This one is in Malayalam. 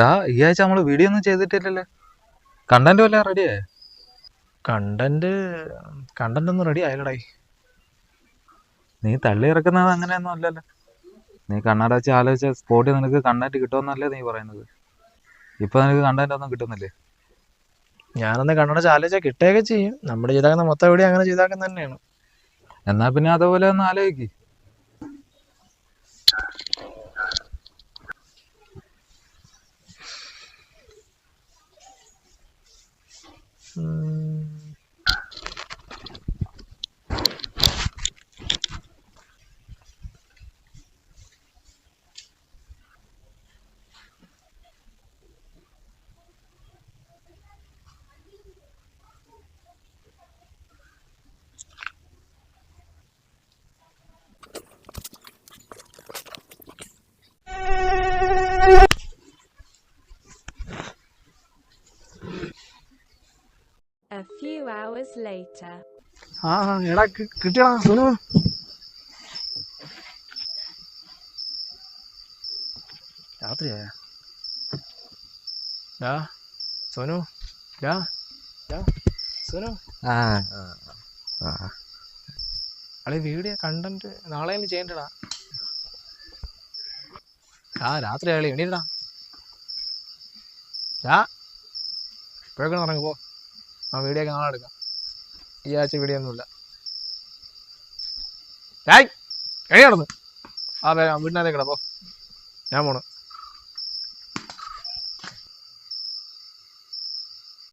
ഡാ ഈ ആഴ്ച നമ്മൾ വീഡിയോ ഒന്നും ചെയ്തിട്ടില്ലല്ലേ? കണ്ടന്റ് വല്ല റെഡിയായേ കണ്ടന്റ് കണ്ടന്റ് ഒന്നും റെഡി ആയില്ലടായി നീ തള്ളി ഇറക്കുന്നത് അങ്ങനെയൊന്നും അല്ലല്ലോ. നീ കണ്ണട വെച്ച് ആലോചിച്ച സ്പോട്ടിൽ നിനക്ക് കണ്ടന്റ് കിട്ടുമെന്നല്ലേ നീ പറയുന്നത്. ഇപ്പൊ നിനക്ക് കണ്ടന്റ് ഒന്നും കിട്ടുന്നില്ലേ? ഞാനൊന്ന് കണ്ണടച്ച് ആലോചിച്ചാൽ കിട്ടുകയൊക്കെ ചെയ്യും. നമ്മുടെ ചെയ്താക്കുന്ന മൊത്തം വീഡിയോ അങ്ങനെ ചെയ്താക്കുന്ന തന്നെയാണ് എന്നാ പിന്നെ അതുപോലെ ഒന്ന് ആലോചിക്ക്. 嗯 A few hours later. ആ ആ, എടാ കിട്ടിയടാ സുനു. രാത്രിയായ? ഡാ സോനു ഡാ ഡാ സോനു. ആ ആ അളി വീഡിയോ കണ്ടന്റ് നാളെ തന്നെ ചെയ്യണ്ടടാ. ആ രാത്രി അളി എണീടാ ഡാ ഇപ്പോഴൊക്കെ ഇറങ്ങി പോ. ആ വീഡിയോ ഒക്കെ നാളെ എടുക്കാം. ഈ ആഴ്ച വീഡിയോ ഒന്നുമില്ല. എണീ നടന്ന്. ആ വേ വീട്ടിനകത്തേക്ക് പോ. ഞാൻ പോണു.